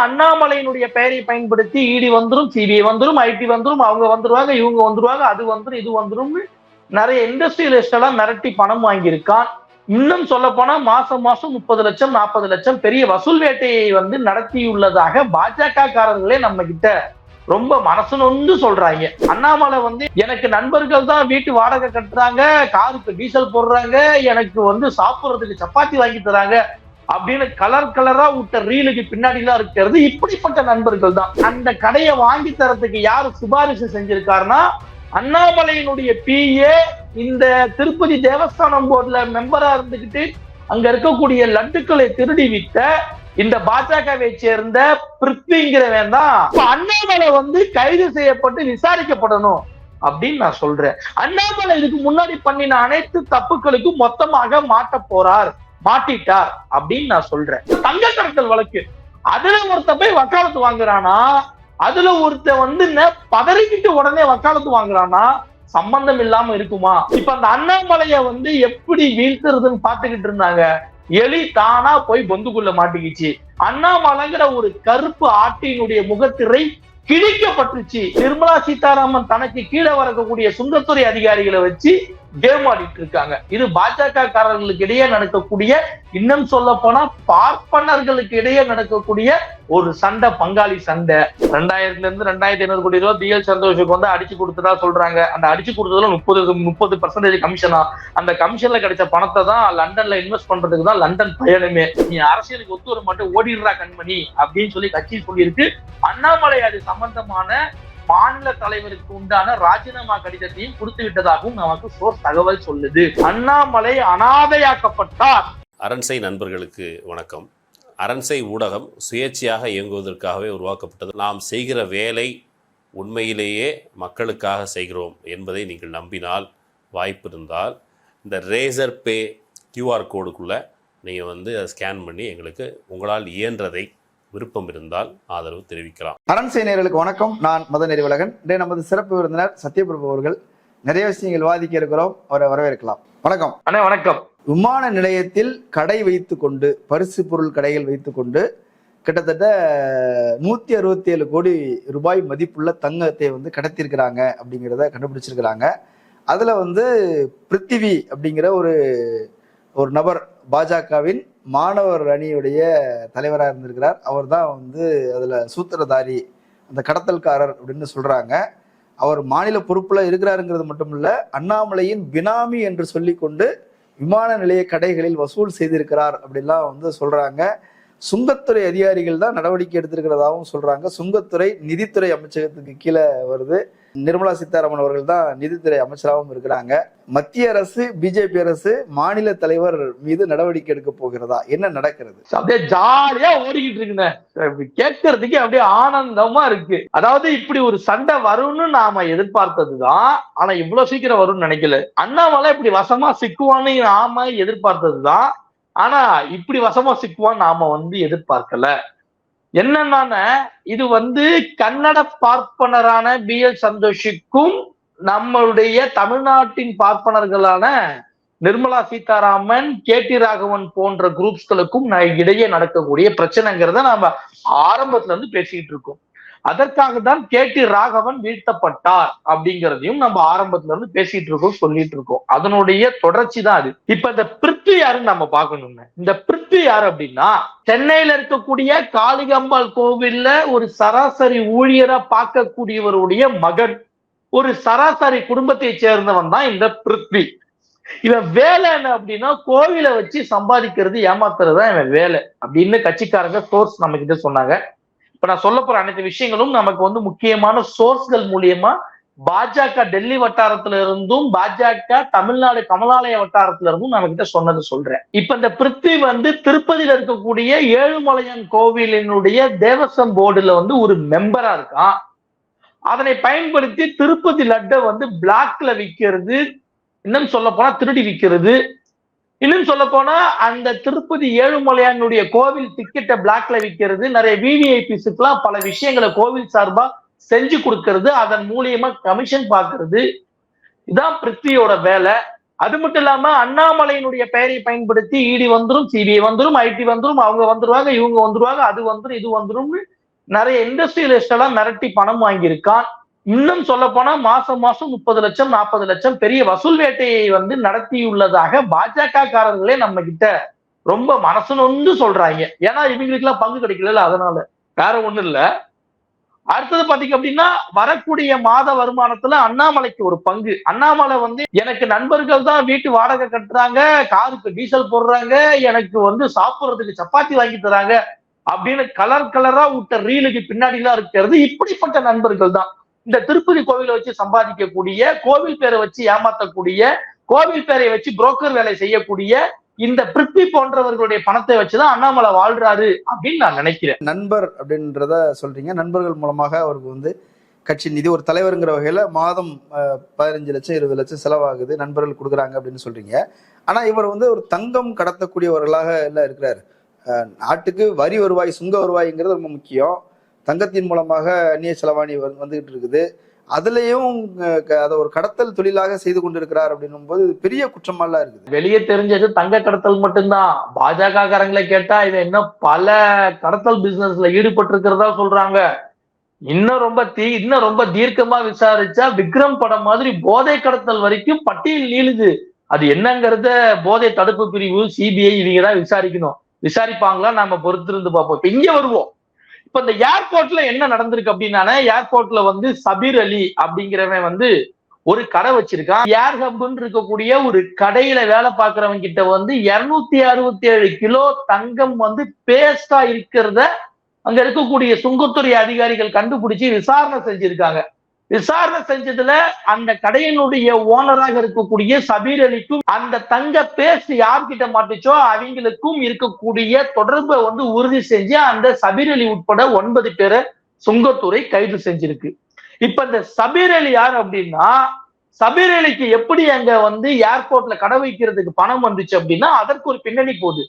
அண்ணாமலையினுடைய பெயரை பயன்படுத்தி இடி வந்துடும் சிபிஐ வந்துடும் ஐடி வந்துடும் அவங்க வந்துருவாங்க இவங்க வந்துருவாங்க அது வந்துடும் இது வந்துடும் நிறைய இண்டஸ்ட்ரியலிஸ்ட் எல்லாம் மிரட்டி பணம் வாங்கியிருக்கான். இன்னும் சொல்ல போனா மாசம் மாசம் முப்பது லட்சம் நாற்பது லட்சம் பெரிய வசூல் வேட்டையை வந்து நடத்தியுள்ளதாக பாஜக காரர்களே நம்ம கிட்ட ரொம்ப மனசு நொந்து சொல்றாங்க. அண்ணாமலை வந்து எனக்கு நண்பர்கள் தான் வீட்டு வாடகை கட்டுறாங்க காருக்கு டீசல் போடுறாங்க எனக்கு வந்து சாப்பிடுறதுக்கு சப்பாத்தி வாங்கி தராங்க அப்படின்னு கலர் கலரா விட்ட ரீலுக்கு பின்னாடி எல்லாம் இருக்கிறது இப்படிப்பட்ட நண்பர்கள் தான். அந்த கடையை வாங்கி தரத்துக்கு யாரு சிபாரிசு செஞ்சிருக்காருன்னா அண்ணாமலையினுடைய பிஏ இந்த திருப்பதி தேவஸ்தானம் போர்டுல மெம்பரா இருந்துகிட்டு அங்க இருக்கக்கூடிய லட்டுக்களை திருடி வித்த இந்த பாஜகவை சேர்ந்த பிருத்விங்கிறவன் தான். அண்ணாமலை வந்து கைது செய்யப்பட்டு விசாரிக்கப்படணும் அப்படின்னு நான் சொல்றேன். அண்ணாமலை இதுக்கு முன்னாடி பண்ணின அனைத்து தப்புகளுக்கும் மொத்தமாக மாட்ட போறார். மாட்டிட்டார் அப்படின்னு நான் சொல்றேன். தங்க கடத்தல் வழக்கு. அதுல ஒருத்த போய் வக்காலத்து வாங்குறானா? அதுல ஒருத்த வந்து பதறிக்கிட்டு உடனே வக்காலத்து வாங்குறானா? சம்பந்தம் இல்லாம இருக்குமா? இப்ப அந்த அண்ணாமலைய வந்து எப்படி வீழ்த்துறதுன்னு பாத்துக்கிட்டு இருந்தாங்க. எலி தானா போய் பொந்துக்குள்ள மாட்டிக்கிச்சு. அண்ணாமலைங்கிற ஒரு கருப்பு ஆட்டினுடைய முகத்திரை கிழிக்கப்பட்டுச்சு. நிர்மலா சீதாராமன் தனக்கு கீழே வரக்கூடிய சுங்கத்துறை அதிகாரிகளை வச்சு கேம் ஆடிட்டு இருக்காங்க. இது பாஜக காரர்களுக்கு இடையே நடக்கக்கூடிய இன்னும் சொல்ல போனா பார்ப்பனர்களுக்கு இடையே நடக்கக்கூடிய ஒரு சண்டை பங்காளி சண்டை. ரெண்டாயிரத்துல இருந்து ரெண்டாயிரத்தி ஐநூறு கோடி ரூபாய் டிஎல் சந்தோஷுக்கு வந்து அடிச்சு கொடுத்ததா சொல்றாங்க. அந்த அடிச்சு கொடுத்ததுல முப்பது முப்பது பர்சன்டேஜ் கமிஷனா அந்த கமிஷன்ல கிடைச்ச பணத்தை தான் லண்டன்ல இன்வெஸ்ட் பண்றதுக்கு தான் லண்டன் பயணமே. நீ அரசியலுக்கு ஒத்து வர மாட்டேன் ஓடிடுறா கண்மணி அப்படின்னு சொல்லி கட்சி சொல்லியிருக்கு. அண்ணாமலை அது சம்பந்தமான மாநில தலைவருக்கு உண்டான ராஜினாமா கடிதத்தையும் கொடுத்து விட்டதாகவும் நமக்கு சோர்ஸ் தகவல் சொல்லுது. அண்ணாமலை அனாதையாக்கப்பட்டார். அரண்சை நண்பர்களுக்கு வணக்கம். அரண்சை ஊடகம் சுயேட்சையாக இயங்குவதற்காகவே உருவாக்கப்பட்டது. நாம் செய்கிற வேலை உண்மையிலேயே மக்களுக்காக செய்கிறோம் என்பதை நீங்கள் நம்பினால் வாய்ப்பு இருந்தால் இந்த ரேசர் பே கியூஆர் கோடுக்குள்ளே நீங்கள் வந்து அதை ஸ்கேன் பண்ணி எங்களுக்கு உங்களால் இயன்றதை விருப்பம் இருந்தால் ஆதரவு தெரிவிக்கலாம். அரண்சை நேயர்களுக்கு வணக்கம். நான் மத நெறிவலகன் இன்றைய நமது சிறப்பு விருந்தினர் சத்யபிரபு அவர்கள். நிறைய விஷயங்கள் விவாதிக்க இருக்கிறோம். அவரை வரவேற்கலாம். வணக்கம். அண்ணே வணக்கம். விமான நிலையத்தில் கடை வைத்து கொண்டு பரிசு பொருள் கடைகள் வைத்து கொண்டு கிட்டத்தட்ட நூத்தி அறுபத்தி ஏழு கோடி ரூபாய் மதிப்புள்ள தங்கத்தை வந்து கடத்திருக்கிறாங்க அப்படிங்கிறத கண்டுபிடிச்சிருக்கிறாங்க. அதுல வந்து பிருத்திவி அப்படிங்கிற ஒரு ஒரு நபர் பாஜகவின் மாணவர் அணியுடைய தலைவராக இருந்திருக்கிறார். அவர் தான் வந்து அதுல சூத்திரதாரி அந்த கடத்தல்காரர் அப்படின்னு சொல்றாங்க. அவர் மாநில பொறுப்புல இருக்கிறாருங்கிறது மட்டும் இல்லை அண்ணாமலையின் பினாமி என்று சொல்லிக்கொண்டு விமான நிலைய கடைகளில் வசூல் செய்திருக்கிறார் அப்படிலாம் வந்து சொல்றாங்க. சுங்கத்துறை அதிகாரிகள் தான் நடவடிக்கை எடுத்திருக்கிறதாகவும் சொல்றாங்க. சுங்கத்துறை நிதித்துறை அமைச்சகத்துக்கு கீழே வருது. நிர்மலா சீதாராமன் அவர்கள் தான் நிதித்துறை அமைச்சராகவும் இருக்கிறாங்க. மத்திய அரசு பிஜேபி அரசு மாநில தலைவர் மீது நடவடிக்கை எடுக்க போகிறதா? என்ன நடக்கிறது? அப்படியே ஜாலியா ஓடிக்கிட்டு இருக்குங்க. கேட்கறதுக்கே அப்படியே ஆனந்தமா இருக்கு. அதாவது இப்படி ஒரு சண்டை வரும்னு நாம எதிர்பார்த்ததுதான். ஆனா இவ்வளவு சீக்கிரம் வரும்னு நினைக்கல. அண்ணாமலை இப்படி வசமா சிக்குவான்னு நாம எதிர்பார்த்ததுதான். ஆனா இப்படி வசமா சிக்குவான்னு நாம வந்து எதிர்பார்க்கல. என்னன்னா இது வந்து கன்னட பார்ப்பனரான பி. எல். சந்தோஷிக்கும் நம்மளுடைய தமிழ்நாட்டின் பார்ப்பனர்களான நிர்மலா சீதாராமன் கே. டி. ராகவன் போன்ற குரூப்ஸ்களுக்கும் ந- இடையே நடக்கக்கூடிய பிரச்சனைங்கிறத நாம ஆரம்பத்துல இருந்து பேசிக்கிட்டு இருக்கோம். அதற்காக தான் கே டி ராகவன் வீழ்த்தப்பட்டார் அப்படிங்கிறதையும் நம்ம ஆரம்பத்துல இருந்து பேசிட்டு இருக்கோம் சொல்லிட்டு இருக்கோம். அதனுடைய தொடர்ச்சி தான் அது. இப்ப இந்த பிருத்வி யாருன்னு நம்ம பார்க்கணும்னு. இந்த பிருத்வி யார் அப்படின்னா சென்னையில இருக்கக்கூடிய காளிகம்பாள் கோவில்ல ஒரு சராசரி ஊழியரா பார்க்கக்கூடியவருடைய மகன். ஒரு சராசரி குடும்பத்தை சேர்ந்தவன் தான் இந்த பிருத்வி. இவன் வேலை என்ன அப்படின்னா கோவிலை வச்சு சம்பாதிக்கிறது ஏமாத்துறது தான் இவன் வேலை அப்படின்னு கட்சிக்காரங்க சோர்ஸ் நம்ம கிட்ட சொன்னாங்க. இப்ப நான் சொல்ல போற அனைத்து விஷயங்களும் நமக்கு வந்து முக்கியமான சோர்ஸ்கள் மூலியமா பாஜக டெல்லி வட்டாரத்துல இருந்தும் பாஜக தமிழ்நாடு கமலாலய வட்டாரத்துல இருந்தும் நம்ம கிட்ட சொன்னது சொல்றேன். இப்ப இந்த பிருத்வி வந்து திருப்பதியில இருக்கக்கூடிய ஏழுமலையான் கோவிலினுடைய தேவசம் போர்டுல வந்து ஒரு மெம்பரா இருக்கான். அதனை பயன்படுத்தி திருப்பதி லட்டை வந்து பிளாக்ல விற்கிறது இன்னும் சொல்ல போனா திருடி விற்கிறது இன்னும் சொல்ல போனா அந்த திருப்பதி ஏழுமலையானுடைய கோவில் டிக்கெட்டை பிளாக்ல விற்கிறது நிறைய விவிஐபிஸுக்குலாம் பல விஷயங்களை கோவில் சார்பா செஞ்சு கொடுக்கறது அதன் மூலியமா கமிஷன் பாக்குறது இதான் பிருத்வியோட வேலை. அது மட்டும் இல்லாம அண்ணாமலையினுடைய பெயரை பயன்படுத்தி இடி வந்துடும் சிபிஐ வந்துடும் ஐடி வந்துடும் அவங்க வந்துருவாங்க இவங்க வந்துருவாங்க அது வந்துடும் இது வந்துடும் நிறைய இண்டஸ்ட்ரியலிஸ்ட் எல்லாம் மிரட்டி பணம் வாங்கியிருக்கான். இன்னும் சொல்ல போனா மாசம் மாசம் முப்பது லட்சம் நாற்பது லட்சம் பெரிய வசூல் வேட்டையை வந்து நடத்தியுள்ளதாக பாஜக காரர்களே நம்ம கிட்ட ரொம்ப மனசு நொந்து சொல்றாங்க. ஏன்னா இவங்களுக்கு எல்லாம் பங்கு கிடைக்கல அதனால. வேற ஒண்ணும் இல்ல. அடுத்தது பாத்தீங்க அப்படின்னா வரக்கூடிய மாத வருமானத்துல அண்ணாமலைக்கு ஒரு பங்கு. அண்ணாமலை வந்து எனக்கு நண்பர்கள் தான் வீட்டு வாடகை கட்டுறாங்க காருக்கு டீசல் போடுறாங்க எனக்கு வந்து சாப்பிடுறதுக்கு சப்பாத்தி வாங்கி தராங்க அப்படின்னு கலர் கலரா விட்ட ரீலுக்கு பின்னாடி எல்லாம் இருக்கிறது இப்படிப்பட்ட நண்பர்கள் தான். இந்த திருப்பதி கோவிலை வச்சு சம்பாதிக்கக்கூடிய கோவில் பேரை வச்சு ஏமாத்தக்கூடிய கோவில் பேரை வச்சு புரோக்கர் வேலை செய்யக்கூடிய இந்த பிருத்வி போன்றவர்களுடைய பணத்தை வச்சுதான் அண்ணாமலை வாழ்றாரு அப்படின்னு நான் நினைக்கிறேன். நண்பர் அப்படின்றத சொல்றீங்க. நண்பர்கள் மூலமாக அவருக்கு வந்து கட்சி நிதி ஒரு தலைவருங்கிற வகையில மாதம் பதினஞ்சு லட்சம் இருபது லட்சம் செலவாகுது நண்பர்கள் கொடுக்குறாங்க அப்படின்னு சொல்றீங்க. ஆனா இவர் வந்து ஒரு தங்கம் கடத்தக்கூடியவர்களாக எல்லாம் இருக்கிறாரு. நாட்டுக்கு வரி வருவாய் சுங்க வருவாய்ங்கிறது ரொம்ப முக்கியம். தங்கத்தின் மூலமாக அந்நிய செலவாணி வந்து- வந்துகிட்டு இருக்குது அதுலயும் க- அதை ஒரு கடத்தல் தொழிலாக செய்து கொண்டிருக்கிறார் அப்படின்னும் போது பெரிய குற்றமெல்லாம் இருக்குது. வெளியே தெரிஞ்சது தங்க கடத்தல் மட்டும்தான். பாஜக காரங்களை கேட்டா இதை இன்னும் பல கடத்தல் பிசினஸ்ல ஈடுபட்டு இருக்கிறதா சொல்றாங்க. இன்னும் ரொம்ப தீ இன்னும் ரொம்ப தீர்க்கமா விசாரிச்சா விக்ரம் படம் மாதிரி போதை கடத்தல் வரைக்கும் பட்டியல் நீளுது. அது என்னங்கிறத போதை தடுப்பு பிரிவு சிபிஐ இவங்க தான் விசாரிக்கணும். விசாரிப்பாங்களா? நாம பொறுத்திருந்து பார்ப்போம். இங்க வருவோம். இப்ப இந்த ஏர்போர்ட்ல என்ன நடந்திருக்கு அப்படின்னா ஏர்போர்ட்ல வந்து சபீர் அலி அப்படிங்கிறவன் வந்து ஒரு கடை வச்சிருக்கான். ஏர் ஹப்னு இருக்கக்கூடிய ஒரு கடையில வேலை பார்க்கறவங்க கிட்ட வந்து இருநூத்தி அறுபத்தி ஏழு கிலோ தங்கம் வந்து பேஸ்டா இருக்கிறத அங்க இருக்கக்கூடிய சுங்கத்துறை அதிகாரிகள் கண்டுபிடிச்சு விசாரணை செஞ்சிருக்காங்க. விசாரணை செஞ்சதுல அந்த கடையினுடைய ஓனராக இருக்கக்கூடிய சபீர் அலிக்கும் அந்த தங்க பேஸ்ட் யார்கிட்ட மாட்டுச்சோ அவங்களுக்கும் இருக்கக்கூடிய தொடர்பை வந்து உறுதி செஞ்சு அந்த சபீர் அலி உட்பட ஒன்பது பேரை சுங்கத்துறை கைது செஞ்சிருக்கு. இப்ப இந்த சபீர் அலி யார் அப்படின்னா சபீர் அலிக்கு எப்படி அங்க வந்து ஏர்போர்ட்ல கடை வைக்கிறதுக்கு பணம் வந்துச்சு அப்படின்னா அதற்கு ஒரு பின்னணி போகுது.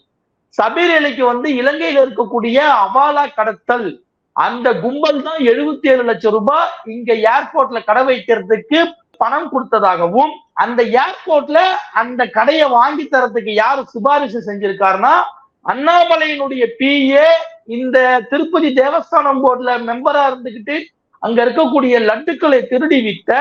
சபீர் அலிக்கு வந்து இலங்கையில இருக்கக்கூடிய அவாலா கடத்தல் அந்த கும்பல் தான் எழுபத்தி ஏழு லட்சம் ரூபாய் இங்க ஏர்போர்ட்ல கடை வைக்கிறதுக்கு பணம் கொடுத்ததாகவும் அந்த ஏர்போர்ட்ல அந்த கடையை வாங்கி தரத்துக்கு யாரு சிபாரிசு செஞ்சிருக்காருன்னா அண்ணாமலையினுடைய பிஏ இந்த திருப்பதி தேவஸ்தானம் போர்டுல மெம்பரா இருந்துகிட்டு அங்க இருக்கக்கூடிய லட்டுக்களை திருடி விட்ட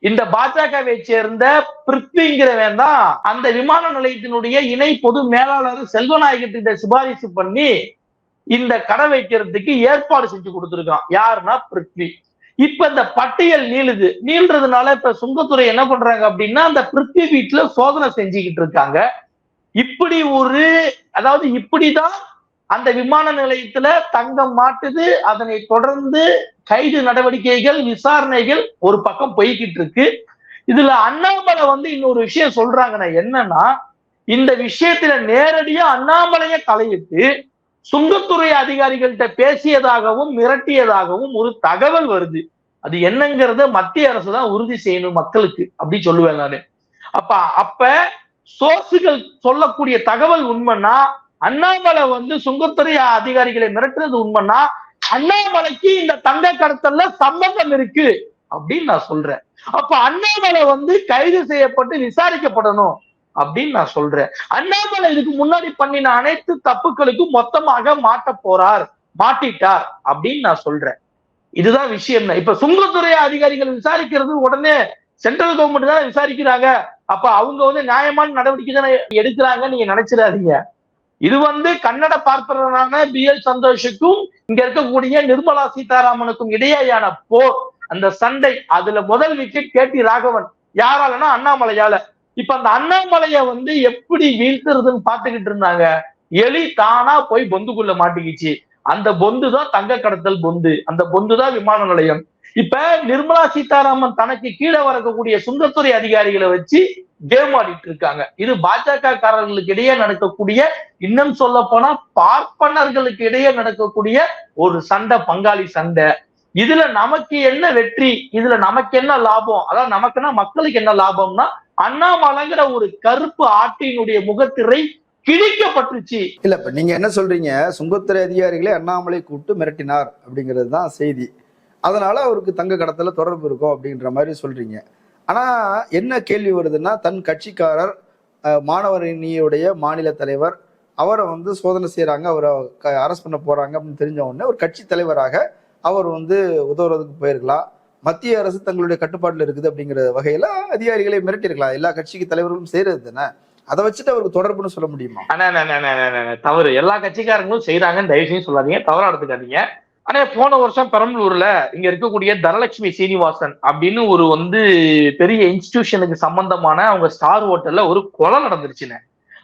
இந்த பாஜகவை சேர்ந்த பிருத்விங்கிறவன் தான் அந்த விமான நிலையத்தினுடைய இணை பொது மேலாளர் செல்வநாயகத்திட்ட சிபாரிசு பண்ணி இந்த கடை வைக்கிறதுக்கு ஏற்பாடு செஞ்சு கொடுத்துருக்கான். யாருன்னா பிருத்வி. இப்ப இந்த பட்டியல் நீளுது. நீள்றதுனால இப்ப சுங்கத்துறை என்ன பண்றாங்க அப்படின்னா அந்த பிருத்வி வீட்டுல சோதனை செஞ்சுக்கிட்டு இருக்காங்க. இப்படி ஒரு அதாவது இப்படிதான் அந்த விமான நிலையத்துல தங்கம் மாட்டுது. அதனை தொடர்ந்து கைது நடவடிக்கைகள் விசாரணைகள் ஒரு பக்கம் போய்கிட்டு இருக்கு. இதுல அண்ணாமலை வந்து இன்னொரு விஷயம் சொல்றாங்கன்னா என்னன்னா இந்த விஷயத்துல நேரடியா அண்ணாமலைய தலையிட்டு சுங்கத்துறை அதிகாரிகள்கிட்ட பேசியதாகவும் மிரட்டியதாகவும் ஒரு தகவல் வருது. அது என்னங்கிறத மத்திய அரசு தான் உறுதி செய்யணும் மக்களுக்கு அப்படி சொல்லுவேன் நானு. அப்ப அப்ப சோர்ஸுகள் சொல்லக்கூடிய தகவல் உண்மைன்னா அண்ணாமலை வந்து சுங்கத்துறை அதிகாரிகளை மிரட்டுறது உண்மைன்னா அண்ணாமலைக்கு இந்த தங்க கடத்தல்ல சம்பந்தம் இருக்கு அப்படின்னு நான் சொல்றேன். அப்ப அண்ணாமலை வந்து கைது செய்யப்பட்டு விசாரிக்கப்படணும். அப்படின்னு நான் சொல்றேன். அண்ணாமலை இதுக்கு முன்னாடி பண்ணின அனைத்து தப்புகளுக்கும் மொத்தமாக மாட்ட போறார் மாட்டிட்டார் அப்படின்னு நான் சொல்றேன். இதுதான் விஷயம் இப்ப சுங்கத்துறை அதிகாரிகள் விசாரிக்கிறது உடனே சென்ட்ரல் கவர்மெண்ட் தான் விசாரிக்கிறாங்க. அப்ப அவங்க வந்து நியாயமான நடவடிக்கை தானே எடுக்கிறாங்க நீங்க நினைச்சிடாதீங்க. இது வந்து கன்னட பார்ப்பனரான பி எல் சந்தோஷுக்கும் இங்க இருக்கக்கூடிய நிர்மலா சீதாராமனுக்கும் இடையேயான போர். அந்த சண்டை அதுல முதல் விக்கெட் கே டி ராகவன். யாராலன்னா அண்ணாமலையால. இப்ப அந்த அண்ணாமலைய வந்து எப்படி வீழ்த்துறதுன்னு பாத்துக்கிட்டு இருந்தாங்க. எலி தானா போய் பொந்துக்குள்ள மாட்டிக்கிச்சு. அந்த பொந்து தான் தங்க கடத்தல் பொந்து. அந்த பொந்து தான் விமான நிலையம். இப்ப நிர்மலா சீதாராமன் தனக்கு கீழே வரக்கூடிய சுங்கத்துறை அதிகாரிகளை வச்சு கேம் ஆடிட்டு இருக்காங்க. இது பாஜக காரர்களுக்கு இடையே நடக்கக்கூடிய இன்னும் சொல்ல போனா பார்ப்பனர்களுக்கு இடையே நடக்கக்கூடிய ஒரு சண்டை பங்காளி சண்டை. இதுல நமக்கு என்ன வெற்றி? இதுல நமக்கு என்ன லாபம்? அதாவது நமக்குன்னா மக்களுக்கு என்ன லாபம்னா அண்ணாமலைங்கிற ஒரு கருப்பு ஆட்டினுடைய முகத்திரை கிழிக்கப்பட்டுச்சு. இல்ல இப்ப நீங்க என்ன சொல்றீங்க? சுங்கத்துறை அதிகாரிகளை அண்ணாமலை கூப்பிட்டு மிரட்டினார் அப்படிங்கிறது தான் செய்தி. அதனால அவருக்கு தங்க கடத்தல தொடர்பு இருக்கும் அப்படின்ற மாதிரி சொல்றீங்க. ஆனா என்ன கேள்வி வருதுன்னா தன் கட்சிக்காரர் அஹ், மாணவர் அணியுடைய மாநில தலைவர் அவரை வந்து சோதனை செய்யறாங்க அவரை அரெஸ்ட் பண்ண போறாங்க அப்படின்னு தெரிஞ்ச உடனே ஒரு கட்சி தலைவராக அவர் வந்து உதவுறதுக்கு போயிருக்கலாம். மத்திய அரசு தங்களுடைய கட்டுப்பாட்டில் இருக்குது அப்படிங்கிற வகையில அதிகாரிகளை மிரட்டியிருக்கலாம். எல்லா கட்சிக்கு தலைவர்களும் செய்யறது தானே? அதை வச்சுட்டு அவருக்கு தொடர்புன்னு சொல்ல முடியுமா? தவறு. எல்லா கட்சிக்காரங்களும் செய்யறாங்கன்னு தயவு செய்யும் சொல்லாதீங்க. தவறா எடுத்துக்காதீங்க. ஆனா போன வருஷம் பெரம்பலூர்ல இங்க இருக்கக்கூடிய தனலட்சுமி சீனிவாசன் அப்படின்னு ஒரு வந்து பெரிய இன்ஸ்டிடியூஷனுக்கு சம்பந்தமான அவங்க ஸ்டார் ஹோட்டல்ல ஒரு கொலை நடந்துருச்சுன்னு.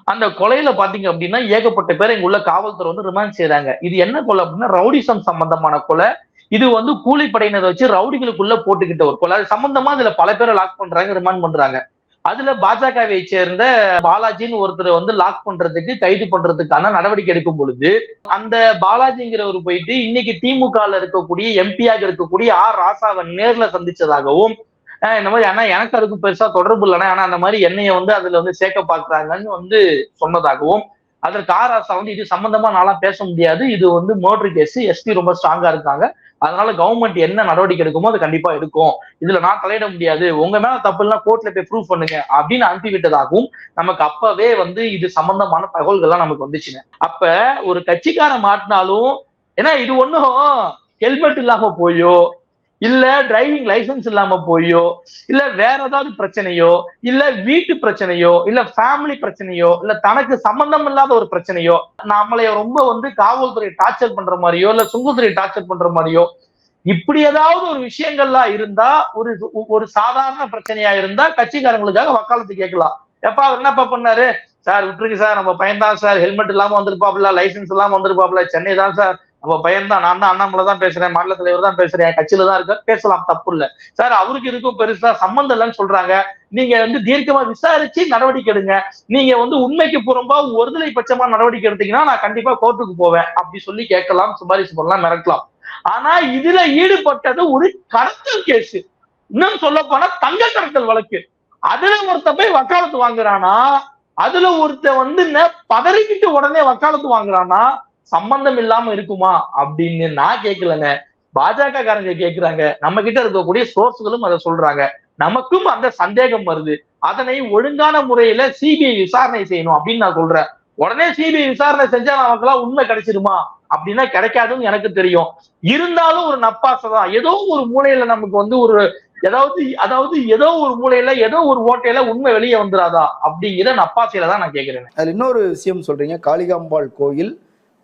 அந்த கொலையில பாத்தீங்க அப்படின்னா ஏகப்பட்ட பேர் இங்க உள்ள காவல்துறை வந்து ரிமாண்ட் செய்யறாங்க இது என்ன கொலை அப்படின்னா ரவுடிசம் சம்பந்தமான கொலை. இது வந்து கூலிப்படையினரை வச்சு ரவுடிகளுக்குள்ள போட்டுக்கிட்ட ஒரு கொலை. அது சம்பந்தமா இதுல பல பேரை லாக் பண்றாங்க ரிமாண்ட் பண்றாங்க. அதுல பாஜகவை சேர்ந்த பாலாஜின்னு ஒருத்தரை வந்து லாக் பண்றதுக்கு கைது பண்றதுக்கான நடவடிக்கை எடுக்கும் பொழுது அந்த பாலாஜிங்கிறவர் போயிட்டு இன்னைக்கு திமுகல இருக்கக்கூடிய எம்பியாக இருக்கக்கூடிய ஆர் ராசாவை நேர்ல சந்திச்சதாகவும் இந்த மாதிரி ஆனா எனக்கு அதுக்கு பெருசா தொடர்பு இல்லைன்னா ஆனா அந்த மாதிரி என்னைய வந்து அதுல வந்து சேர்க்க பாக்குறாங்கன்னு வந்து சொன்னதாகவும் அதற்கு ஆர் ராசா வந்து இது சம்பந்தமா நாளா பேச முடியாது. இது வந்து மோட்ரு கேஸ் எஸ்பி ரொம்ப ஸ்ட்ராங்கா இருக்காங்க. அதனால கவர்மெண்ட் என்ன நடவடிக்கை எடுக்குமோ அது கண்டிப்பா எடுக்கும். இதுல நான் தலையிட முடியாது. உங்க மேல தப்பு இல்லைன்னா கோர்ட்ல போய் ப்ரூவ் பண்ணுங்க அப்படின்னு அனுப்பி விட்டதாகவும் நமக்கு அப்பவே வந்து இது சம்பந்தமான தகவல்கள்லாம் நமக்கு வந்துச்சுங்க. அப்ப ஒரு கட்சிக்காரன் மாட்டினாலும் ஏன்னா இது ஒண்ணும் ஹெல்மெட் இல்லாம போயோ இல்ல டிரைவிங் லைசென்ஸ் இல்லாம போயோ இல்ல வேற ஏதாவது பிரச்சனையோ இல்ல வீட்டு பிரச்சனையோ இல்ல ஃபேமிலி பிரச்சனையோ இல்ல தனக்கு சம்பந்தம் இல்லாத ஒரு பிரச்சனையோ நம்மளைய ரொம்ப வந்து காவல்துறை டார்ச்சர் பண்ற மாதிரியோ இல்ல சுங்கத்துறை டார்ச்சர் பண்ற மாதிரியோ இப்படி ஏதாவது ஒரு விஷயங்கள்லாம் இருந்தா ஒரு ஒரு சாதாரண பிரச்சனையா இருந்தா கட்சிக்காரங்களுக்காக வக்காலத்து கேட்கலாம். எப்பா அவர் என்னப்பா பண்ணாரு? சார் விட்டுருங்க சார் நம்ம பையன் தான் சார் ஹெல்மெட் இல்லாம வந்திருப்பாப்ல லைசென்ஸ் இல்லாம வந்திருப்பாப்ல சென்னை தான் சார். நம்ம பையன் தான் நான் தான் அண்ணாமலை தான் பேசுறேன். மாநில தலைவர் தான் பேசுறேன். கட்சியில தான் இருக்க பேசலாம். தப்பு இல்ல. சார் அவருக்கு இருக்கும் பெருசா சம்பந்தம் இல்லைன்னு சொல்றாங்க. நீங்க வந்து தீர்க்கமா விசாரிச்சு நடவடிக்கை எடுங்க. நீங்க வந்து உண்மைக்கு புறம்பா ஒருதலை பட்சமா நடவடிக்கை எடுத்தீங்கன்னா நான் கண்டிப்பா கோர்ட்டுக்கு போவேன். அப்படி சொல்லி கேட்கலாம். சிபாரிசு பண்ணலாம். மிரட்டலாம். ஆனா இதுல ஈடுபட்டது ஒரு கடத்தல் கேஸ். இன்னும் சொல்ல போனா தங்க கடத்தல் வழக்கு. அதுல ஒருத்த போய் வக்காலத்து வாங்குறானா? அதுல ஒருத்த வந்து என்ன பதறிக்கிட்டு உடனே வக்காலத்து வாங்குறானா? சம்பந்தம் இல்லாம இருக்குமா அப்படின்னு நான் கேட்கலங்க பாஜக காரங்க கேட்கிறாங்க நம்ம கிட்ட இருக்கக்கூடிய சோர்ஸ்களும் அதை சொல்றாங்க. நமக்கும் அந்த சந்தேகம் வருது. அதனை ஒழுங்கான முறையில சிபிஐ விசாரணை செய்யணும் அப்படின்னு நான் சொல்றேன். உடனே சிபிஐ விசாரணை செஞ்சா நமக்கெல்லாம் உண்மை கிடைச்சிருமா? அப்படின்னா கிடைக்காதுன்னு எனக்கு தெரியும். இருந்தாலும் ஒரு நப்பாசை தான் ஏதோ ஒரு மூலையில நமக்கு வந்து ஒரு ஏதாவது அதாவது ஏதோ ஒரு மூலையில ஏதோ ஒரு ஓட்டையில உண்மை வெளியே வந்துடாதா அப்படிங்கிற நப்பாசையில தான் நான் கேட்கிறேன் அதுல இன்னொரு விஷயம் சொல்றீங்க. காளிகாம்பாள் கோயில்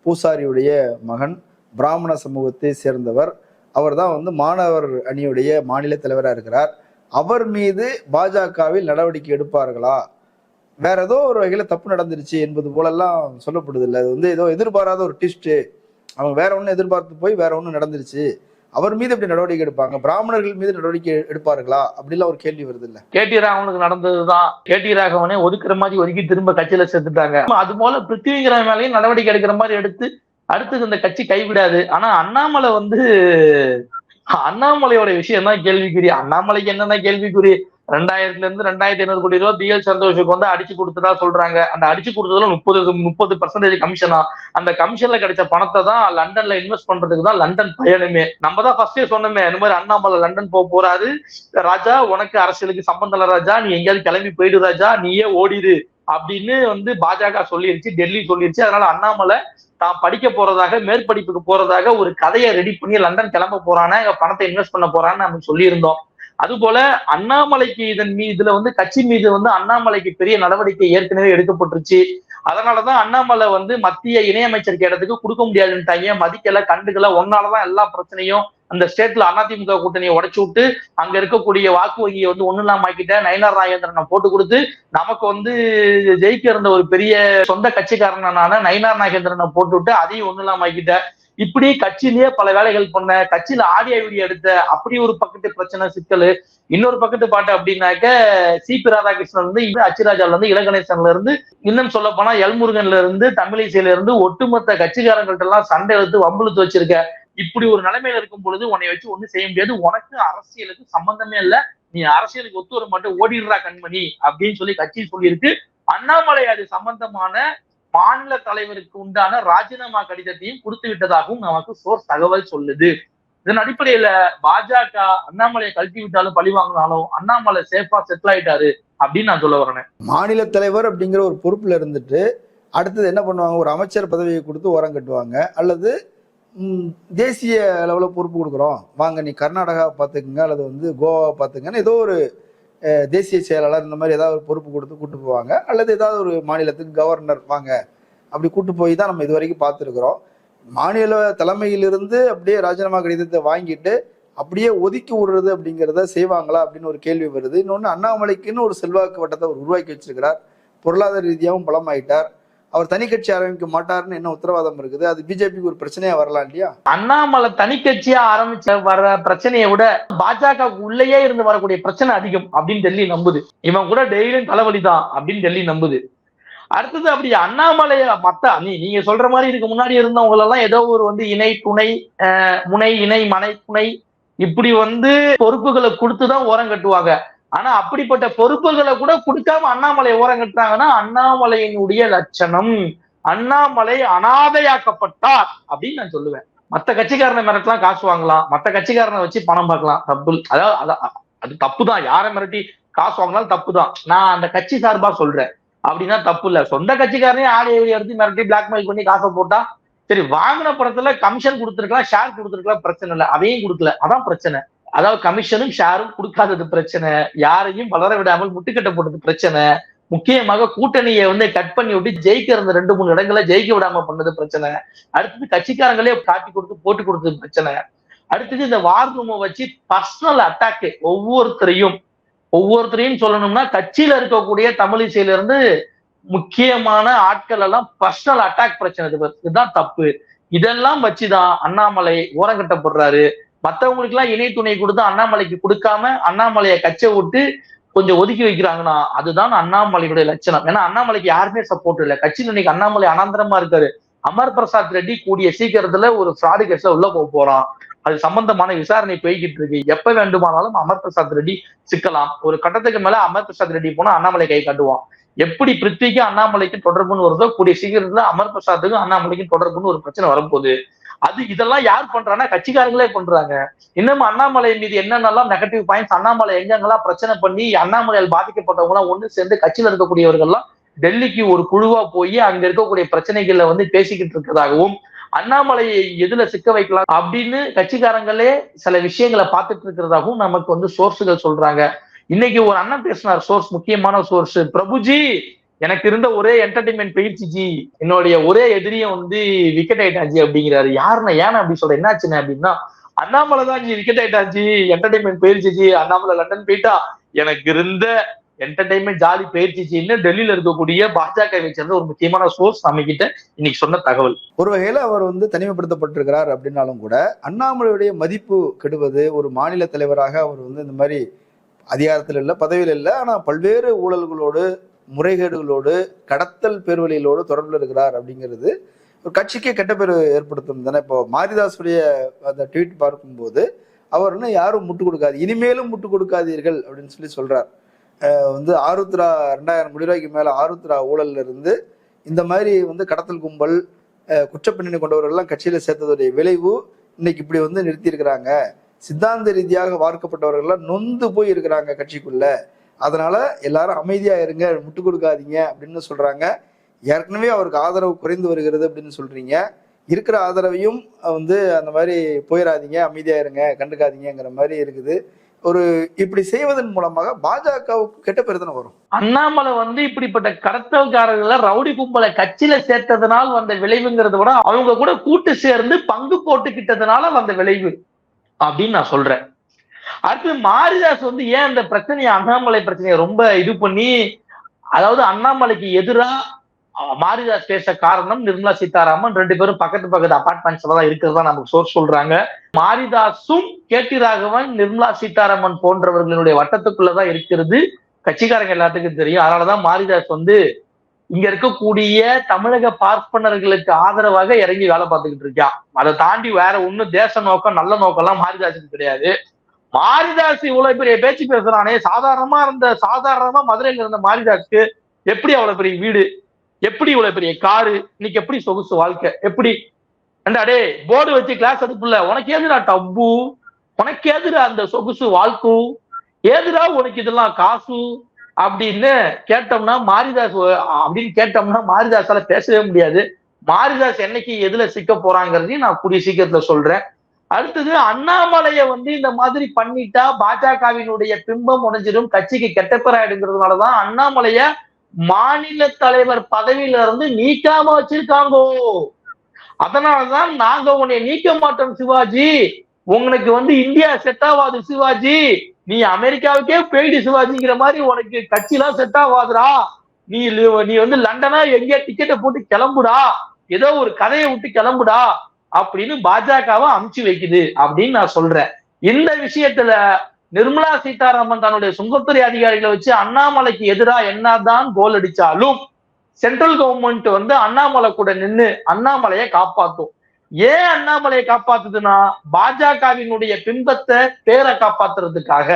பூசாரியுடைய மகன் பிராமண சமூகத்தை சேர்ந்தவர். அவர் தான் வந்து மாணவர் அணியுடைய மாநில தலைவராக இருக்கிறார். அவர் மீது பாஜகவில் நடவடிக்கை எடுப்பார்களா? வேற ஏதோ ஒரு வகையில் தப்பு நடந்துருச்சு என்பது போலெல்லாம் சொல்லப்படுது இல்லை. அது வந்து ஏதோ எதிர்பாராத ஒரு டிஸ்ட்டு அவங்க வேற ஒன்றும் எதிர்பார்த்து போய் வேற ஒன்றும் நடந்துருச்சு. அவர் மீது எப்படி நடவடிக்கை எடுப்பாங்க? பிராமணர்கள் மீது நடவடிக்கை எடுப்பார்களா? அப்படிலாம் ஒரு கேள்வி வருது இல்ல கேடி ராகவனுக்கு நடந்ததுதான். கேடி ராகவனே ஒதுக்குற மாதிரி ஒதுக்கி திரும்ப கட்சியில சேர்த்துட்டாங்க. அது போல பிருத்திவிங்கிற மேலேயும் நடவடிக்கை எடுக்கிற மாதிரி எடுத்து அடுத்தது இந்த கட்சி கைவிடாது. ஆனா அண்ணாமலை வந்து அண்ணாமலையோட விஷயம் தான் கேள்விக்குறி. அண்ணாமலைக்கு என்னென்ன கேள்விக்குறி? ரெண்டாயிரத்துல இருந்து ரெண்டாயிரத்தி ஐநூறு கோடி ரூபாய் பிஎல் சந்தோஷுக்கு வந்து அடிச்சு கொடுத்ததா சொல்றாங்க. அந்த அடிச்சு கொடுத்ததுல முப்பது முப்பது பர்சன்டேஜ் கமிஷனா அந்த கமிஷன்ல கிடைச்ச பணத்தை தான் லண்டன்ல இன்வெஸ்ட் பண்றதுக்கு தான் லண்டன் பயணமே. நம்ம தான் ஃபர்ஸ்டே சொன்னோமே இந்த மாதிரி அண்ணாமலை லண்டன் போக போறாரு. ராஜா உனக்கு அரசியலுக்கு சம்பந்தம் ராஜா நீ எங்கேயாவது கிளம்பி போயிடு ராஜா நீயே ஓடிடு அப்படின்னு வந்து பாஜக சொல்லிருச்சு டெல்லி சொல்லிருச்சு. அதனால அண்ணாமலை தான் படிக்க போறதாக மேற்படிப்புக்கு போறதாக ஒரு கதையை ரெடி பண்ணி லண்டன் கிளம்ப போறானா பணத்தை இன்வெஸ்ட் பண்ண போறான்னு நம்ம சொல்லியிருந்தோம். அது போல அண்ணாமலைக்கு இதன் மீது இதுல வந்து கட்சி மீது வந்து அண்ணாமலைக்கு பெரிய நடவடிக்கை ஏற்கனவே எடுக்கப்பட்டுருச்சு. அதனாலதான் அண்ணாமலை வந்து மத்திய இணையமைச்சர் இடத்துக்கு கொடுக்க முடியாதுன்ட்டாங்க. மதிக்கல கண்டுக்கல ஒன்னாலதான் எல்லா பிரச்சனையும் அந்த ஸ்டேட்ல அதிமுக கூட்டணியை உடைச்சு விட்டு அங்க இருக்கக்கூடிய வாக்கு வங்கியை வந்து ஒண்ணு இல்லாம ஆக்கிட்ட. நயனார் நாகேந்திரனை போட்டு கொடுத்து நமக்கு வந்து ஜெயிக்க இருந்த ஒரு பெரிய சொந்த கட்சிக்காரனான நயனார் நாகேந்திரனை போட்டு விட்டு அதையும் ஒண்ணு இல்லாம ஆக்கிட்ட. இப்படி கட்சியிலேயே பல வேலைகள் பண்ண கட்சியில ஆடியோ வீடியோ எடுத்த அப்படி ஒரு பக்கத்து பிரச்சனை சிக்கல். இன்னொரு பக்கத்து பாட்டு அப்படின்னாக்க சிபி ராதாகிருஷ்ணன் இருந்து அச்சுராஜால அச்சிராஜால இருந்து இளகணேசன்ல இருந்து இன்னும் சொல்ல போனா எல்முருகன்ல இருந்து தமிழிசையில இருந்து ஒட்டுமொத்த கட்சிக்காரங்கள்ட்ட எல்லாம் சண்டை எடுத்து வம்புழுத்து வச்சிருக்க. இப்படி ஒரு நிலைமையில இருக்கும் பொழுது உன்னை வச்சு ஒண்ணும் செய்ய முடியாது. உனக்கு அரசியலுக்கு சம்பந்தமே இல்ல. நீ அரசியலுக்கு ஒத்து வர மாட்டே ஓடிடுறா கண்மணி அப்படின்னு சொல்லி கட்சி சொல்லியிருக்கு. அண்ணாமலை அது சம்பந்தமான மாநில தலைவருக்கு உண்டான ராஜினாமா கடிதத்தையும் கொடுத்து விட்டதாகவும் நமக்கு சோர்ஸ் தகவல் சொல்லுது. இதன் அடிப்படையில பாஜக அண்ணாமலையை கழட்டி விட்டாலும் பழி வாங்கினாலும் அண்ணாமலை சேஃபா செட்டில் ஆயிட்டாரு அப்படின்னு நான் சொல்ல வரேன். மாநில தலைவர் அப்படிங்கிற ஒரு பொறுப்புல இருந்துட்டு அடுத்தது என்ன பண்ணுவாங்க? ஒரு அமைச்சர் பதவியை கொடுத்து ஓரம் கட்டுவாங்க. அல்லது தேசிய அளவில் பொறுப்பு கொடுக்குறோம். வாங்க நீ கர்நாடகா பார்த்துக்குங்க. அல்லது வந்து கோவா பார்த்துங்கன்னு ஏதோ ஒரு தேசிய செயலாளர் இந்த மாதிரி ஏதாவது ஒரு பொறுப்பு கொடுத்து கூட்டு போவாங்க. அல்லது ஏதாவது ஒரு மாநிலத்துக்கு கவர்னர் வாங்க. அப்படி கூட்டு போய் தான் நம்ம இது வரைக்கும் பார்த்துருக்குறோம். மாநில தலைமையிலிருந்து அப்படியே ராஜினாமா கடிதத்தை வாங்கிட்டு அப்படியே ஒதுக்கி விடுறது அப்படிங்கிறத செய்வாங்களா அப்படின்னு ஒரு கேள்வி வருது. இன்னொன்று அண்ணாமலைக்குன்னு ஒரு செல்வாக்கு வட்டத்தை அவர் உருவாக்கி வச்சிருக்கிறார். பொருளாதார ரீதியாகவும் பலமாயிட்டார். அவர் தனி கட்சி ஆரம்பிக்க மாட்டாருன்னு என்ன உத்தரவாதம் இருக்குது? அது பிஜேபிக்கு ஒரு பிரச்சனையா வரலாம் இல்லையா? அண்ணாமலை தனி கட்சியா ஆரம்பிச்ச வர பிரச்சனையை விட பாஜக உள்ளேயே இருந்து வரக்கூடிய பிரச்சனை அதிகம் அப்படின்னு டெல்லி நம்புது. இவன் கூட டெய்லியும் தலைவலி தான் அப்படின்னு டெல்லி நம்புது. அடுத்தது அப்படி அண்ணாமலைய மத்த நீ நீங்க சொல்ற மாதிரி இதுக்கு முன்னாடி இருந்தவங்க எல்லாம் ஏதோ ஒரு வந்து இணை துணை அஹ், முனை இணை மனை துணை இப்படி வந்து பொறுப்புகளை கொடுத்துதான் ஓரம் கட்டுவாங்க. ஆனா அப்படிப்பட்ட பொறுப்புகளை கூட கொடுக்காம அண்ணாமலை ஓரங்கட்டுறாங்கன்னா அண்ணாமலையினுடைய லட்சணம். அண்ணாமலை அனாதையாக்கப்பட்டார் அப்படின்னு நான் சொல்லுவேன். மத்த கட்சிக்காரனை மிரட்டலாம் காசு வாங்கலாம். மத்த கட்சிக்காரனை வச்சு பணம் பார்க்கலாம். தப்பு. அதாவது அது தப்பு தான் யாரை மிரட்டி காசு வாங்கினாலும் தப்பு தான் நான் அந்த கட்சி சார்பா சொல்றேன். அப்படின்னா தப்பு இல்ல. சொந்த கட்சிக்காரனே ஆடி எடுத்து மிரட்டி பிளாக்மெயில் பண்ணி காசை போட்டா சரி வாங்கின படத்துல கமிஷன் கொடுத்துருக்கலாம் ஷேர் கொடுத்துருக்கலாம் பிரச்சனை இல்லை. அதையும் கொடுக்கல. அதான் பிரச்சனை. அதாவது கமிஷனும் ஷேரும் கொடுக்காதது பிரச்சனை யாரையும் வளர விடாமல் முட்டுக்கட்ட போட்டது பிரச்சனை. முக்கியமாக கூட்டணியை வந்து கட் பண்ணி விட்டு ஜெயிக்கிற இருந்த ரெண்டு மூணு இடங்களை ஜெயிக்க விடாம பண்ணது பிரச்சனை. அடுத்தது கட்சிக்காரங்களே காட்டி கொடுத்து போட்டு கொடுத்தது பிரச்சனை. அடுத்தது இந்த வார் ரூமை வச்சு பர்சனல் அட்டாக் ஒவ்வொருத்தரையும் ஒவ்வொருத்தரையும் சொல்லணும்னா கட்சியில இருக்கக்கூடிய தமிழிசையில இருந்து முக்கியமான ஆட்கள் எல்லாம் பர்சனல் அட்டாக் பிரச்சனை. இதுதான் தப்பு. இதெல்லாம் வச்சுதான் அண்ணாமலை ஓரங்கட்டப்படுறாரு. மற்றவங்களுக்கு எல்லாம் இணை துணை கொடுத்து அண்ணாமலைக்கு கொடுக்காம அண்ணாமலையை கச்சை விட்டு கொஞ்சம் ஒதுக்கி வைக்கிறாங்கன்னா அதுதான் அண்ணாமலையுடைய லட்சணம். ஏன்னா அண்ணாமலைக்கு யாருமே சப்போர்ட் இல்லை. கட்சியில் இன்னைக்கு அண்ணாமலை அனந்தரமா இருக்காரு. அமர் பிரசாத் ரெட்டி கூடிய சீக்கிரத்துல ஒரு ஃப்ராடு கேஸ்ல உள்ள போக போறான். அது சம்பந்தமான விசாரணை போய்கிட்டு இருக்கு. எப்ப வேண்டுமானாலும் அமர் பிரசாத் ரெட்டி சிக்கலாம். ஒரு கட்டத்துக்கு மேல அமர் பிரசாத் ரெட்டி போனா அண்ணாமலை கை காட்டுவான். எப்படி பிருத்விக்கும் அண்ணாமலைக்கும் தொடர்புன்னு வருதோ கூடிய சீக்கிரத்துல அமர் பிரசாத்துக்கும் அண்ணாமலைக்கும் தொடர்புன்னு ஒரு பிரச்சனை வரப்போகுது. அது இதெல்லாம் யார் பண்றாங்கன்னா கட்சிக்காரங்களே பண்றாங்க. இன்னும் அண்ணாமலை மீது என்னென்னலாம் நெகட்டிவ் பாயிண்ட்ஸ் அண்ணாமலை எங்கெங்கெல்லாம் பிரச்சனை பண்ணி அண்ணாமலையால் பாதிக்கப்பட்டவங்க எல்லாம் சேர்ந்து கட்சியில இருக்கக்கூடியவர்கள்லாம் டெல்லிக்கு ஒரு குழுவா போய் அங்க இருக்கக்கூடிய பிரச்சனைகள்ல வந்து பேசிக்கிட்டு இருக்கிறதாகவும் அண்ணாமலையை எதுல சிக்க வைக்கலாம் அப்படின்னு கட்சிக்காரங்களே சில விஷயங்களை பார்த்துட்டு இருக்கிறதாகவும் நமக்கு வந்து சோர்ஸுகள் சொல்றாங்க. இன்னைக்கு ஒரு அண்ணன் பேசினார் சோர்ஸ் முக்கியமான சோர்ஸ் பிரபுஜி எனக்கு இருந்த ஒரே என்டர்டைன்மெண்ட் பயிற்சி ஜி என்னுடைய ஒரே எதிரியும் வந்து விக்கெட் ஆயிட்டாஜி அப்படிங்கிறாரு. யாருன்னா ஏன் அப்படி சொல்ற என்னாச்சுன்னு அப்படின்னா அண்ணாமலை தான் ஜி விக்கெட் ஆயிட்டாச்சு என்டர்டைன்மெண்ட் பயிற்சி ஜி. அண்ணாமலை லண்டன் போயிட்டா. எனக்கு இருந்த என்டர்டைன்மெண்ட் ஜாலி ஜின்னு டெல்லியில இருக்கக்கூடிய பாஜகவை சேர்ந்த ஒரு முக்கியமான சோர்ஸ் அமைக்கிட்ட இன்னைக்கு சொன்ன தகவல். ஒரு வகையில அவர் வந்து தனிமைப்படுத்தப்பட்டிருக்கிறார் அப்படின்னாலும் கூட அண்ணாமலையுடைய மதிப்பு கெடுவது ஒரு மாநில தலைவராக அவர் வந்து இந்த மாதிரி அதிகாரத்தில் இல்லை பதவியில் இல்லை ஆனால் பல்வேறு ஊழல்களோடு முறைகேடுகளோடு கடத்தல் பேர்வழிகளோடு தொடர்பில் இருக்கிறார் அப்படிங்கிறது ஒரு கட்சிக்கே கெட்ட பேர் ஏற்படுத்தும் தானே. இப்போ மாரிதாசுடைய அந்த ட்வீட் பார்க்கும்போது அவர் இன்னும் யாரும் முட்டு கொடுக்காது இனிமேலும் முட்டு கொடுக்காதீர்கள் அப்படின்னு சொல்லி சொல்றார். வந்து ஆருத்ரா ரெண்டாயிரம் கோடி ரூபாய்க்கு மேலே ஆருத்ரா ஊழல்ல இருந்து இந்த மாதிரி வந்து கடத்தல் கும்பல் குற்றப்பின்னணி கொண்டவர்கள்லாம் கட்சியில் சேர்த்ததுடைய விளைவு இன்னைக்கு இப்படி வந்து நிறுத்தியிருக்கிறாங்க. சித்தாந்த ரீதியாக வார்க்கப்பட்டவர்கள்லாம் நொந்து போய் இருக்கிறாங்க கட்சிக்குள்ள. அதனால எல்லாரும் அமைதியா இருங்க முட்டு கொடுக்காதீங்க அப்படின்னு சொல்றாங்க. ஏற்கனவே அவருக்கு ஆதரவு குறைந்து வருகிறது அப்படின்னு சொல்றீங்க. இருக்கிற ஆதரவையும் வந்து அந்த மாதிரி போயிடாதீங்க அமைதியா இருங்க கண்டுக்காதீங்கிற மாதிரி இருக்குது. ஒரு இப்படி செய்வதன் மூலமாக பாஜகவுக்கு கெட்ட பேர் தானே வரும். அண்ணாமலை வந்து இப்படிப்பட்ட கடத்தல்காரர்களை ரவுடி கும்பலை கட்சியில சேர்த்ததுனால் வந்த விளைவுங்கிறத விட அவங்க கூட கூட்டு சேர்ந்து பங்கு போட்டுக்கிட்டதுனால வந்த விளைவு அப்படின்னு நான் சொல்றேன். அடுத்து மாரிதாஸ் வந்து ஏன் அந்த பிரச்சனையை அண்ணாமலை பிரச்சனையை ரொம்ப இது பண்ணி அதாவது அண்ணாமலைக்கு எதிரா மாரிதாஸ் பேச காரணம் நிர்மலா சீதாராமன் ரெண்டு பேரும் பக்கத்து பக்கத்து அபார்ட்மெண்ட்ஸ்ல தான் இருக்கிறதா நமக்கு சோர்ஸ் சொல்றாங்க. மாரிதாஸும் கேட்டி ராகவன் நிர்மலா சீதாராமன் போன்றவர்களுடைய வட்டத்துக்குள்ளதான் இருக்கிறது. கட்சிக்காரங்க எல்லாத்துக்கும் தெரியும். அதனாலதான் மாரிதாஸ் வந்து இங்க இருக்கக்கூடிய தமிழக பார்ப்பனர்களுக்கு ஆதரவாக இறங்கி வேலை பார்த்துக்கிட்டு இருக்கான் அதை தாண்டி வேற ஒண்ணும் தேச நோக்கம் நல்ல நோக்கம் எல்லாம் மாரிதாஸுக்கு கிடையாது. மாரிதாஸ் இவ்வளவு பெரிய பேச்சு பேசுறானே. சாதாரணமா இருந்த சாதாரணமா மதுரையில இருந்த மாரிதாஸ்க்கு எப்படி அவ்வளவு பெரிய வீடு? எப்படி இவ்வளவு பெரிய காரு? இன்னைக்கு எப்படி சொகுசு வாழ்க்கை? எப்படி? அண்டாடே போர்டு வச்சு கிளாஸ் எடுப்புல உனக்கு எதுடா டப்பு? உனக்கு ஏதுடா அந்த சொகுசு வாழ்க்கு? ஏதுடா உனக்கு இதெல்லாம் காசு? அப்படின்னு கேட்டோம்னா மாரிதாஸ் அப்படின்னு கேட்டோம்னா மாரிதாஸால பேசவே முடியாது. மாரிதாஸ் என்னைக்கு எதுல சிக்க போறாங்கிறதையும் நான் கூடிய சீக்கிரத்துல சொல்றேன். அடுத்தது அண்ணாமலைய வந்து இந்த மாதிரி பண்ணிட்டா பாஜகவினுடைய பிம்பம் உடைஞ்சிடும் கட்சிக்கு கெட்டப்பெறாயிடுங்கிறதுனாலதான் அண்ணாமலைய மாநில தலைவர் பதவியில இருந்து நீக்காம வச்சிருக்காங்கோ. அதனாலதான் நாங்க உன்னை நீக்க மாட்டோம் சிவாஜி. உங்களுக்கு வந்து இந்தியா செட் ஆகாது சிவாஜி. நீ அமெரிக்காவுக்கே போயிடு சிவாஜிங்கிற மாதிரி உனக்கு கட்சிலாம் செட் ஆகாதுடா. நீ நீ வந்து லண்டனா எங்கேயா டிக்கெட்டை போட்டு கிளம்புடா. ஏதோ ஒரு கதையை விட்டு கிளம்புடா. அப்படின்னு பாஜகவை அமுச்சு வைக்குது அப்படின்னு நான் சொல்றேன். இந்த விஷயத்துல நிர்மலா சீதாராமன் தன்னுடைய சுங்கத்துறை அதிகாரிகளை வச்சு அண்ணாமலைக்கு எதிராக என்னதான் கோல் அடிச்சாலும் சென்ட்ரல் கவர்மெண்ட் வந்து அண்ணாமலை கூட நின்னு அண்ணாமலையை காப்பாத்தும். ஏன் அண்ணாமலையை காப்பாத்துதுன்னா பாஜகவினுடைய பிம்பத்தை பேரை காப்பாத்துறதுக்காக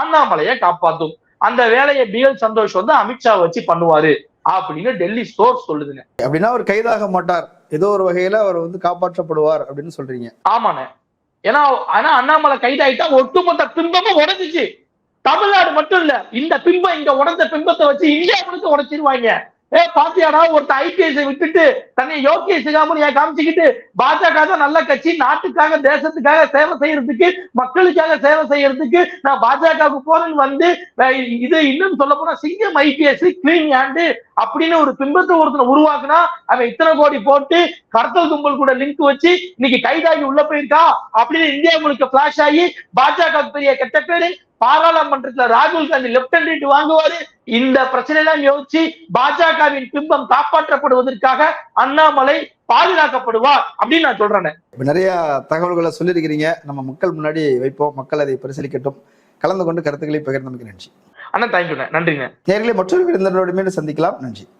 அண்ணாமலையை காப்பாத்தும். அந்த வேலையை பி எல் சந்தோஷ் வந்து அமித்ஷா வச்சு பண்ணுவாரு. அப்படின்னு டெல்லி சோர்ஸ் சொல்லுதுங்க. அப்படின்னா அவர் கைதாக மாட்டார். ஏதோ ஒரு வகையில அவர் வந்து காப்பாற்றப்படுவார் அப்படின்னு சொல்றீங்க. ஆமாண்ணே ஏன்னா ஆனா அண்ணாமலை கைதாயிட்டா ஒட்டுமொத்த பிம்பமும் உடைஞ்சிச்சு. தமிழ்நாடு மட்டும் இல்ல இந்த பிம்பம் இங்க உடைஞ்ச பிம்பத்தை வச்சு இந்தியா முழுக்க உடைச்சிருவாங்க. ஏ பாத்தியாடா ஒருத்த ஐபிஎஸ் விட்டுட்டு தன்னை யோக்கிய சிகாமணியா காமிச்சுக்கிட்டு பாஜக தான் நல்ல கட்சி நாட்டுக்காக தேசத்துக்காக சேவை செய்யறதுக்கு மக்களுக்காக சேவை செய்யறதுக்கு நான் பாஜகவுக்கு போறேன்னு வந்து இது இன்னும் சொல்ல போனா சிங்கம் ஐபிஎஸ் கிளீன் ஹேண்டு அப்படின்னு ஒரு பிம்பத்தை ஒருத்தனை உருவாக்குனா அவன் இத்தனை கோடி போட்டு கடத்தல் கும்பல் கூட லிங்க் வச்சு இன்னைக்கு கைதாகி உள்ள போயிருக்கா? அப்படின்னு இந்தியா முழுக்க பிளாஷ் ஆகி பாஜக பெரிய கெட்ட பேரு பாராளுமன்றத்துல ராகுல் காந்தி லெப்ட் ஹேண்ட் வாங்குவாரு. இந்த பிரச்சனை எல்லாம் யோசிச்சு பாஜகவின் பிம்பம் காப்பாற்றப்படுவதற்காக அண்ணாமலை பாதுகாக்கப்படுவார் அப்படின்னு நான் சொல்றேன். நிறைய தகவல்களை சொல்லியிருக்கிறீங்க. நம்ம மக்கள் முன்னாடி வைப்போம். மக்கள் அதை பரிசீலிக்கட்டும். கலந்து கொண்டு கருத்துக்களை பகிர்ந்தமைக்கு நன்றி. அண்ணா தேங்க்யூண்ணே நன்றிங்க. நேர்களை மற்றொரு விருந்தினரோடு மீண்டும் சந்திக்கலாம். நன்றி.